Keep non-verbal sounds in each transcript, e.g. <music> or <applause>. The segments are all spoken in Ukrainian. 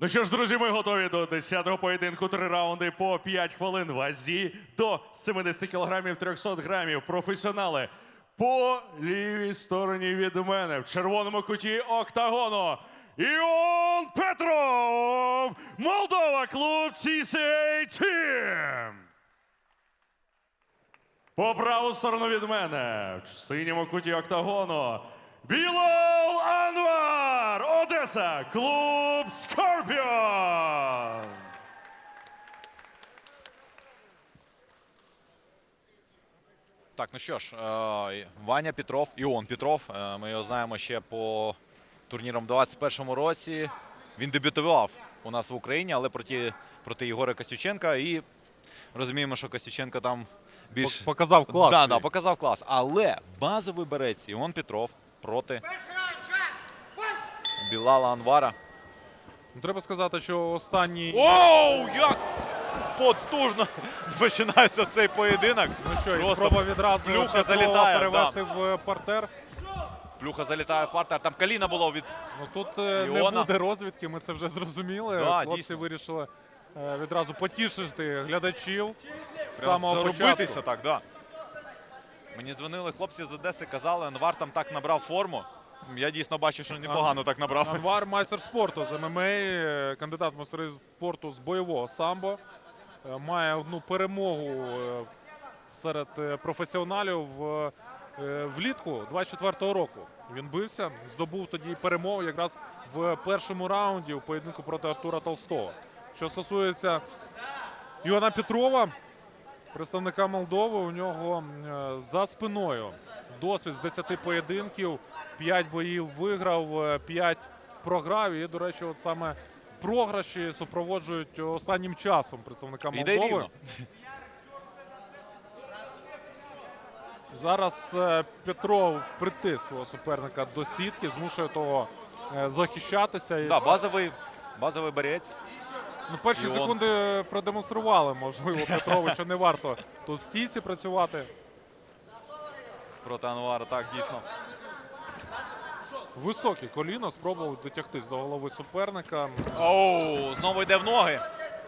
Ну що ж, друзі, ми готові до 10-го поєдинку. Три раунди по 5 хвилин. Вазі до 70 кілограмів 300 грамів. Професіонали по лівій стороні від мене в червоному куті октагону. Іон Петров! Молдова, клуб CCA Team! По праву сторону від мене, в синьому куті октагону. Білал Анвар! Одеса! Клуб Скорпіон! Так, ну що ж, е, Ваня Петров, Іон Петров. е, Ми його знаємо ще по турнірам 21-му році. Він дебютував у нас в Україні, але проти, проти Єгора Костюченка. І розуміємо, що Костюченко там більш Показав клас. Да, да, показав клас. Але базовий борець Іон Петров проти Білала Анвара. Ну, Треба сказати, що останній. Оу, як потужно починається цей поєдинок. Ну що, і Просто спроба відразу плюха залітає, перевести в партер. Плюха залітає в партер. Там коліна було від Ну тут е, не Іона. буде розвідки, ми це вже зрозуміли. Да, Хлопці дійсно. вирішили е, відразу потішити глядачів з Прям самого зарубитися початку. так, да. Мені дзвонили хлопці з Одеси, казали, Анвар там так набрав форму. Я дійсно бачу, що непогано так набрав. Анвар майстер спорту з ММА, кандидат в спорту з бойового самбо. Е, Має одну перемогу е, серед е, професіоналів влітку 24-го року. Він бився, здобув тоді перемогу якраз в першому раунді у поєдинку проти Артура Толстого. Що стосується Івана Петрова, представника Молдови, у нього за спиною досвід з 10 поєдинків, 5 боїв виграв, 5 програв. І, до речі, от саме програші супроводжують останнім часом представника Молдови. Зараз е, Петров притис свого суперника до сітки, змушує того е, захищатися. Да, базовий, базовий борець. ну, перші і он- секунди продемонстрували, можливо, Петрову, що не варто тут в сітці працювати. Проти Анвара, так, дійсно. Високе коліно спробував дотягтись до голови суперника. Оу, знову йде в ноги.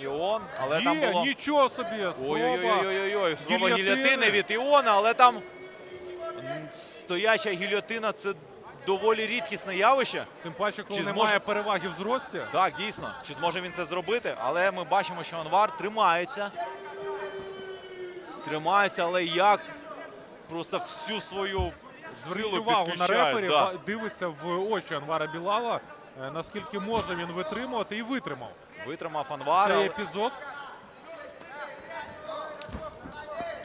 Іон, але Є, там було. нічого собі, спроба. Ой-ой-ой, спроба гільйотини від Іона, але там стояча гільйотина це доволі рідкісне явище. Тим паче, коли Чи немає зможе- переваги в зрості. Так, дійсно. Чи зможе він це зробити? Але ми бачимо, що Анвар тримається. Тримається, але як просто всю свою силу увагу на рефері, Да. дивиться в очі Анвара Білала, е, наскільки може він витримувати і витримав. Витримав Анвар. Цей епізод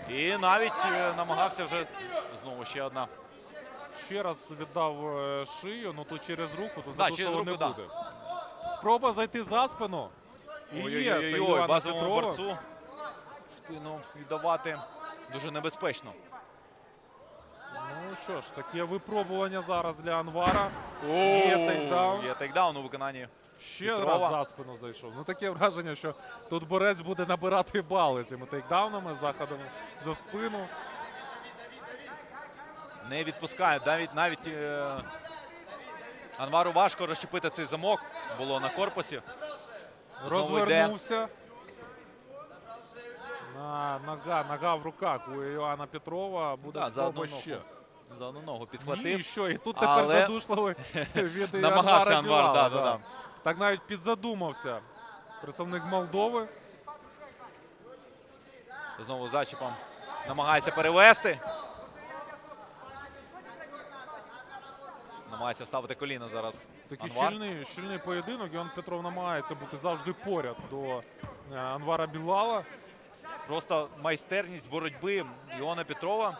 І навіть е, намагався вже знову ще одна. ще раз віддав е, шию, ну тут через руку, тут Да, через руку, не да. буде. Спроба зайти за спину. І є Ой-ой-ой, базовому Петрова. борцу спину віддавати дуже небезпечно. Що ж, таке випробування зараз для Анвара. Є тейкдаун. Є тейкдаун у виконанні. Ще Петрова. раз за спину зайшов. Ну таке враження, що тут борець буде набирати бали цими тейкдаунами, заходами за спину. Не відпускає. Навіть навіть е, Анвару важко розчепити цей замок. Було на корпусі. Розвернувся. На, нога, нога в руках у Іоанна Петрова. Буде Да, спроба ногу. ще. За одну ногу підхватив. що, і тут тепер Але- задушливий <laughs> від Намагався Анвар, Білала, да, да, да. Так навіть підзадумався представник Молдови. Знову зачіпом намагається перевести. Намагається вставити коліна зараз. Такий Анвар. щільний, щільний поєдинок. Іоанн Петров намагається бути завжди поряд до е, Анвара Білала. Просто майстерність боротьби Іона Петрова.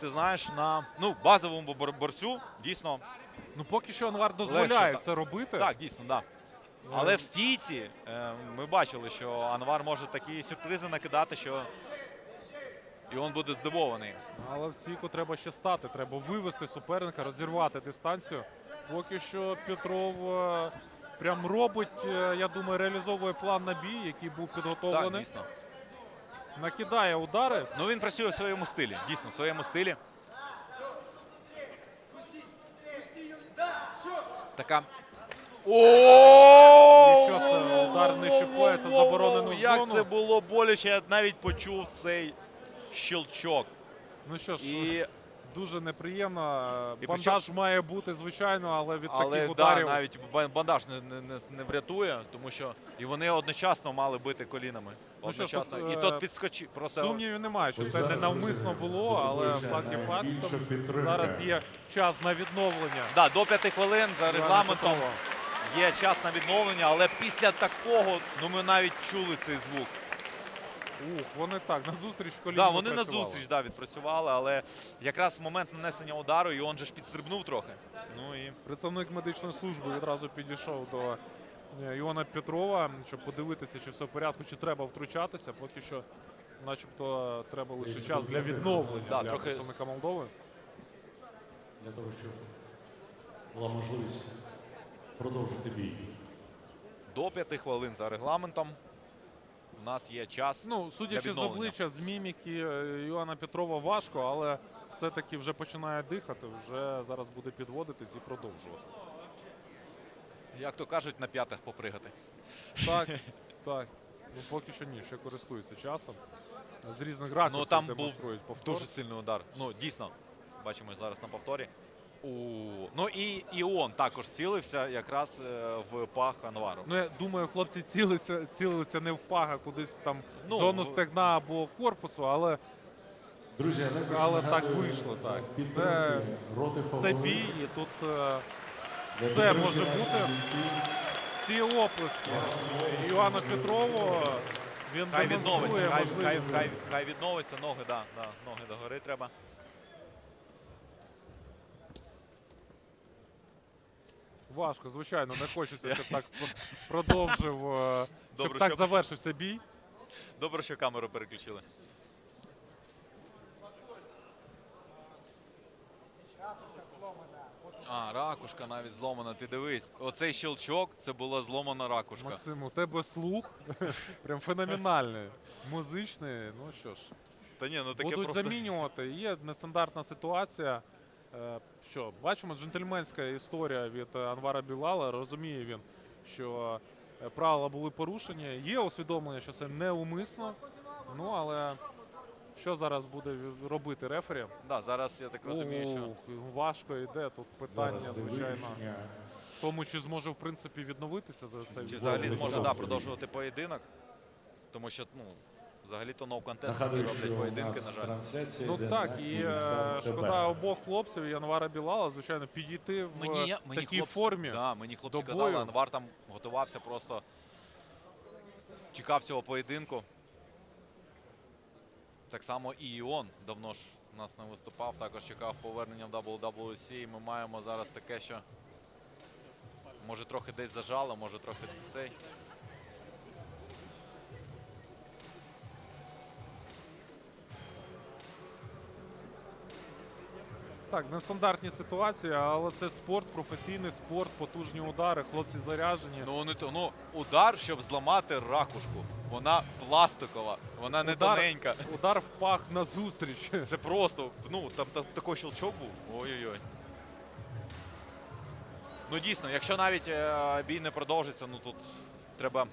Ти знаєш, на ну, базовому бор- борцю дійсно Ну поки що Анвар дозволяє так. це робити. так, дійсно, да. Але в стійці е, ми бачили, що Анвар може такі сюрпризи накидати, що Іон буде здивований. Але в стійку треба ще стати. Треба вивести суперника, розірвати дистанцію. Поки що Петров е, прям робить, е, я думаю, реалізовує план на бій, який був Так, підготовлений. дійсно. Накидає удари. Ну він працює в своєму стилі. Дійсно, в своєму стилі. Така. О! удар в Воу, заборонену як це було боляче, я навіть почув цей щелчок. Ну що ж, І, дуже неприємно. І Бандаж має бути, звичайно, але від але таких да, ударів навіть ба- бандаж не, не, не, не врятує, тому що і вони одночасно мали бити колінами. Ну що ж, тут, Одночасно. і е, тот підскочив. Просто сумнівів немає, що це не навмисно було, але факт є фактом. Зараз є час на відновлення. да, до п'яти хвилин за регламентом є час на відновлення, але після такого, ну ми навіть чули цей звук. Ух, вони так, на зустріч коліна. Да, вони на зустріч да, відпрацювали, але якраз момент нанесення удару, і он же ж підстрибнув трохи. Ну і Представник медичної служби відразу підійшов до е, Іона Петрова, щоб подивитися, чи все в порядку, чи треба втручатися. Поки що, начебто, треба лише час для відновлення Да, для трохи- представника Молдови. для того, щоб була можливість продовжити бій. до п'яти хвилин за регламентом. У нас є час. Ну, судячи з обличчя, з міміки е, Іоанна Петрова важко, але все-таки вже починає дихати, вже зараз буде підводитись і продовжувати. Як то кажуть, на п'ятах попригати. Так, <laughs> так. Ну поки що ні, ще користується часом. З різних ракурсів Ну там був демонструють повтор. дуже сильний удар. Ну, дійсно, бачимо зараз на повторі. У... Ну і Іон також цілився якраз е, в пах Анвару. Ну, я думаю, хлопці цілилися, цілилися не в пага, кудись там Ну, зону стегна або корпусу, але Друзі, Але так вийшло, так. Це- роти це бій, і тут е, все може бути. ці оплески Іоанна Петрову, він Хай відновиться, хай, хай, хай, хай відновиться, ноги, да, да, ноги догори треба. Важко, звичайно, не хочеться, щоб так <laughs> продовжив, е, щоб Добре, так щоб- завершився бій. Добре, що камеру переключили. А, ракушка навіть зломана, ти дивись. Оцей щелчок це була зломана ракушка. Максим, у тебе слух <laughs> прям феноменальний. Музичний. Ну що ж, Та ні, ну таке будуть просто. замінювати. Є нестандартна ситуація. Е, Що, бачимо, джентльменська історія від Анвара Білала. Розуміє він, що е, правила були порушені. Є усвідомлення, що це неумисно. Ну але що зараз буде робити рефері? Да, зараз я так розумію, що важко йде. Тут питання, зараз звичайно, в тому, чи зможе в принципі відновитися за це. чи взагалі зможе да, продовжувати поєдинок. Тому що, ну, взагалі-то no що роблять поєдинки, на жаль. Ну так, і е, шкода обох хлопців і Анвара Білала, звичайно, підійти в Мені, мені такій хлопці, формі. Да, мені хлопці до казали, бою. Анвар там готувався просто. Чекав цього поєдинку. Так само і Іон давно ж нас не виступав, також чекав повернення в WWC. І ми маємо зараз таке, що може трохи десь зажало, може трохи цей. Так, нестандартні ситуації, але це спорт, професійний спорт, потужні удари, хлопці заряжені. Ну, не то, ну, удар, щоб зламати ракушку. Вона пластикова, вона не Удар. тоненька. Удар в пах на зустріч. Це просто, ну, там, та- такий щелчок був. Ой-ой-ой. Ну дійсно, якщо навіть е, бій не продовжиться, ну тут треба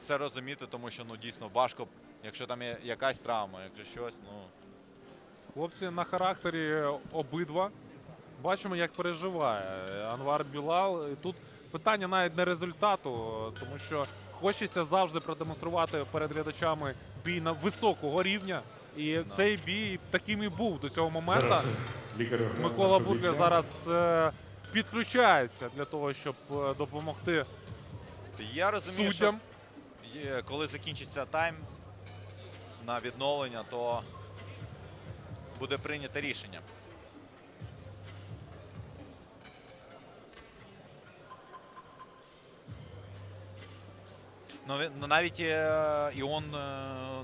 все розуміти, тому що ну дійсно важко, якщо там є якась травма, якщо щось, ну. Хлопці на характері обидва. Бачимо, як переживає Анвар Білал. І Тут питання навіть не результату, тому що хочеться завжди продемонструвати перед глядачами бій на високого рівня. І цей бій таким і був до цього моменту. Зараз Микола Бурля зараз е, підключається для того, щоб е, допомогти Я розумію, суддям. що коли закінчиться тайм на відновлення, то буде прийнято рішення. Ну, ну навіть е, Іон е,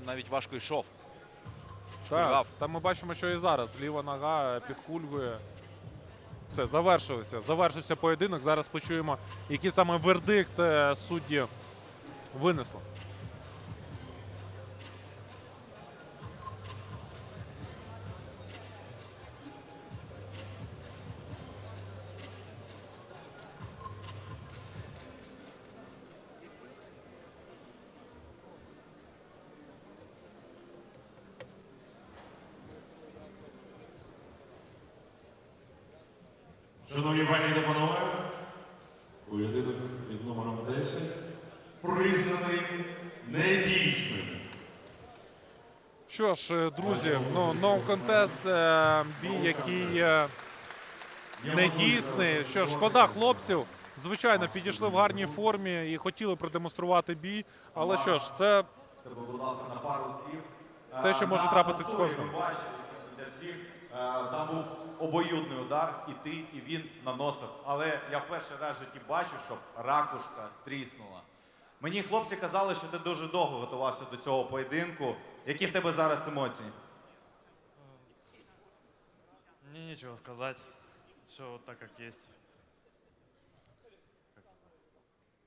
навіть важко йшов. Так, там ми бачимо, що і зараз ліва нога підкульгує. Все, завершився. Завершився поєдинок. Зараз почуємо, який саме вердикт е, судді винесли. Шановні пані та панове, поєдинок під номером 10 признаний недійсним. Що ж, е, друзі, ну contest, е, бій, який е, не дійсний. Що ж, шкода хлопців. Звичайно, підійшли в гарній формі і хотіли продемонструвати бій. Але що ж, це. Те, що Е, може трапитись з кожним. для всіх там був обоюдний удар, і ти, і він наносив. Але я в перший раз в житті бачу, щоб ракушка тріснула. Мені хлопці казали, що ти дуже довго готувався до цього поєдинку. Які в тебе зараз емоції? Мне нечего сказать. Все так, как есть.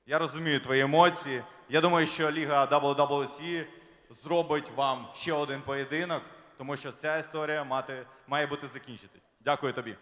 Я розумію твої емоції. Я думаю, що Ліга WWC зробить вам ще один поєдинок, тому що ця історія мати, має бути закінчитись. Дякую тобі.